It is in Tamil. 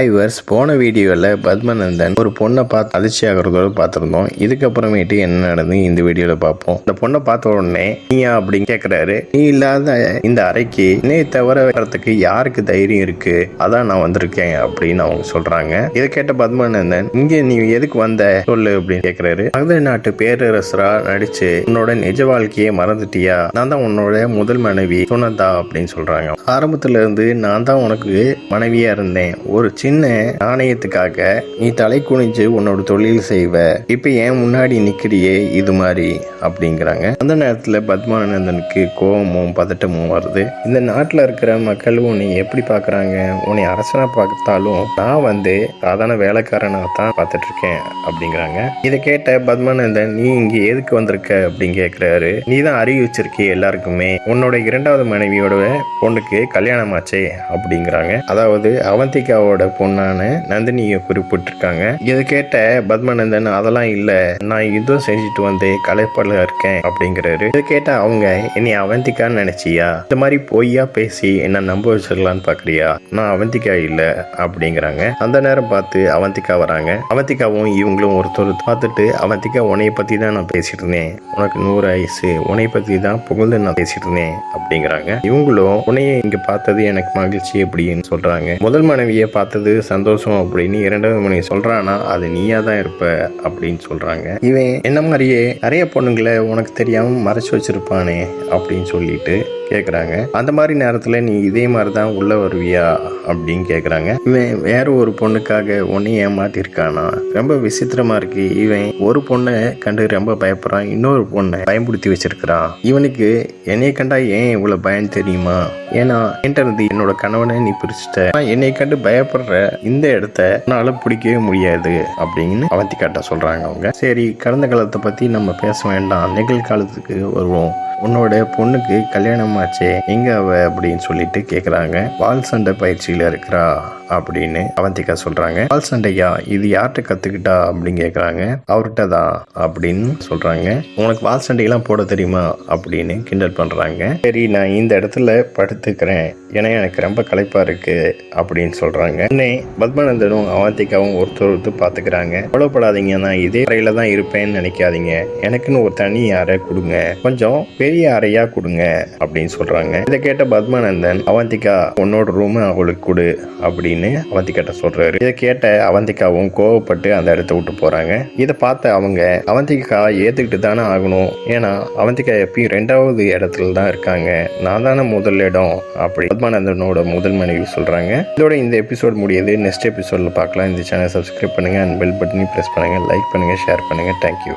ஐவர்ஸ் போன வீடியோவில் பத்மநந்தன் ஒரு பொண்ணை பார்த்து அதிர்ச்சி ஆகிறதோட பார்த்துருந்தோம். இதுக்கப்புறமேட்டு என்ன நடந்து இந்த வீடியோவில் பார்ப்போம். இந்த பொண்ணை பார்த்த உடனே நீயா? அப்படின்னு கேட்குறாரு நீ இல்லாத இந்த அறைக்கு என்னைய தவிர வரத்துக்கு யாருக்கு தைரியம் இருக்கு? அதான் நான் வந்திருக்கேன் அப்படின்னு அவங்க சொல்கிறாங்க இதை கேட்ட பத்மநந்தன் இங்கே நீ எதுக்கு வந்த? சொல்லு அப்படின்னு கேட்குறாரு மகத நாட்டு பேரரசரா நடித்து உன்னோட நிஜ வாழ்க்கையை மறந்துட்டியா? நான் தான் உன்னோட முதல் மனைவி சுனந்தா அப்படின்னு சொல்கிறாங்க ஆரம்பத்துல இருந்து நான் தான் உனக்கு மனைவியாக இருந்தேன். ஒரு சின்ன நாணயத்துக்காக நீ தலை குனிஞ்சு உன்னோட தொழில் செய்வ. இப்போ ஏன் முன்னாடி நிற்கிறியே இது மாதிரி அப்படிங்கிறாங்க. அந்த நேரத்தில் பத்மானந்தனுக்கு கோபமும் பதட்டமும் வருது. இந்த நாட்டில் இருக்கிற மக்கள் உன்னை எப்படி பார்க்குறாங்க உன்னை அரசனை பார்த்தாலும் நான் வந்து சாதாரண வேலைக்காரனாக தான் பார்த்துட்டு இருக்கேன் அப்படிங்கிறாங்க. இதை கேட்ட பத்மானந்தன் நீ இங்கே எதுக்கு வந்திருக்க? அப்படின்னு கேட்குறாரு நீ தான் அறிவிச்சிருக்கிய எல்லாருக்குமே. உன்னோட இரண்டாவது மனைவியோட பொண்ணுக்கு கல்யாணம் ஆச்சே அப்படிங்கிறாங்க. அதாவது அவந்திகாவோட பொண்ணான நந்தினியை குறிப்பிட்டிருக்காங்க. இதை கேட்ட பத்மநந்தன் அதெல்லாம் இல்ல. நான் யுத்தம் செஞ்சுட்டு வந்து கலைப்பட இருக்கேன் அப்படிங்கிறாரு. இதை கேட்ட அவங்க என்னை அவந்திக்கான்னு நினைச்சியா? இந்த மாதிரி பொய்யா பேசி என்ன நம்ப வச்சிடலான்னு பாக்குறியா? நான் அவந்திக்கா இல்ல அப்படிங்கிறாங்க. அந்த நேரம் பார்த்து அவந்திகா வராங்க. அவந்திகாவும் இவங்களும் ஒருத்தர் பார்த்துட்டு அவந்திகா உன்னைய பத்தி தான் நான் பேசிட்டு இருந்தேன் உனக்கு நூறு வயசு உனைய பத்தி தான் புகழ்ந்து நான் பேசிட்டு இருந்தேன் அப்படிங்கிறாங்க. இவங்களும் உன்னைய இங்க பார்த்தது எனக்கு மகிழ்ச்சி அப்படின்னு சொல்றாங்க. முதல் மனைவியை பார்த்தது சந்தோஷம் அப்படின்னு இரண்டாவது மணி சொல்றான்னா அது நீயா தான் இருப்ப அப்படின்னு சொல்றாங்க. இவன் என்ன மாதிரியே நிறைய பொண்ணுங்களை உனக்கு தெரியாம மறைச்சு வச்சிருப்பானே அப்படின்னு சொல்லிட்டு கேட்குறாங்க அந்த மாதிரி நேரத்தில் நீ இதே மாதிரி தான் உள்ளே வருவியா அப்படின்னு கேட்குறாங்க இவன் வேற ஒரு பொண்ணுக்காக ஒன்றையும் ஏமாத்திருக்கானா? ரொம்ப விசித்திரமாக இருக்கு. இவன் ஒரு பொண்ணை கண்டு ரொம்ப பயப்படுறான். இன்னொரு பொண்ணை பயன்படுத்தி வச்சிருக்கிறான். இவனுக்கு என்னை கண்டா ஏன் இவ்வளோ பயம் தெரியுமா? ஏன்னா என்கிட்ட இருந்து என்னோட கணவனை நீ பிரிச்சுட்ட. என்னை கண்டு பயப்படுற இந்த இடத்த என்னால் பிடிக்கவே முடியாது அப்படின்னு அவத்திக்காட்ட சொல்கிறாங்க அவங்க. சரி கடந்த காலத்தை பற்றி நம்ம பேச வேண்டாம். நிகழ்காலத்துக்கு வருவோம். உன்னோட பொண்ணுக்கு கல்யாணம் ஆச்சே எங்க அவ அப்படின்னு சொல்லிட்டு கேக்குறாங்க. வால் சண்டை பயிற்சியில இருக்கிறா அப்படின்னு அவந்திகா சொல்றாங்க. வால் சண்டையா? இது யார்கிட்ட கத்துக்கிட்டா அப்படின்னு கேக்குறாங்க. அவர்கிட்ட தான் அப்படின்னு சொல்றாங்க. உனக்கு வால் சண்டையெல்லாம் போட தெரியுமா அப்படின்னு கிண்டல் பண்றாங்க. சரி நான் இந்த இடத்துல படுத்துக்கிறேன். ஏன்னா எனக்கு ரொம்ப களைப்பா இருக்கு அப்படின்னு சொல்றாங்க. உடனே பத்மானந்தனும் அவந்திகாவும் ஒருத்தர் ஒருத்தர் பாத்துக்கிறாங்க. கவலைப்படாதீங்க நான் இதே அறையில தான் இருப்பேன்னு நினைக்காதீங்க. எனக்குன்னு ஒரு தனி யாரை கொடுங்க. கொஞ்சம் பெரிய அறையா கொடுங்க அப்படின்னு சொல்றாங்க. இதை கேட்ட பத்மானந்தன் அவந்திகா உன்னோட ரூம் அவளுக்கு கொடு அப்படின்னு அவந்திகாட்ட சொல்றாரு. இதை கேட்ட அவந்திகாவும் கோவப்பட்டு அந்த இடத்த விட்டு போறாங்க. இதை பார்த்த அவங்க அவந்திகா ஏத்துக்கிட்டு தானே ஆகணும். ஏன்னா அவந்திகா எப்பயும் ரெண்டாவது இடத்துல தான் இருக்காங்க. நான் தானே முதல் இடம் அப்படி பத்மானந்தனோட முதல் மனைவி சொல்றாங்க. இதோட இந்த எபிசோட் முடியுது. நெக்ஸ்ட் எபிசோட்ல பார்க்கலாம். இந்த சேனல் சப்ஸ்கிரைப் பண்ணுங்க. அண்ட் பெல் பட்டனையும் ப்ரெஸ் பண்ணுங்க. லைக் பண்ணுங்க. ஷேர் பண்ணுங்க. Thank you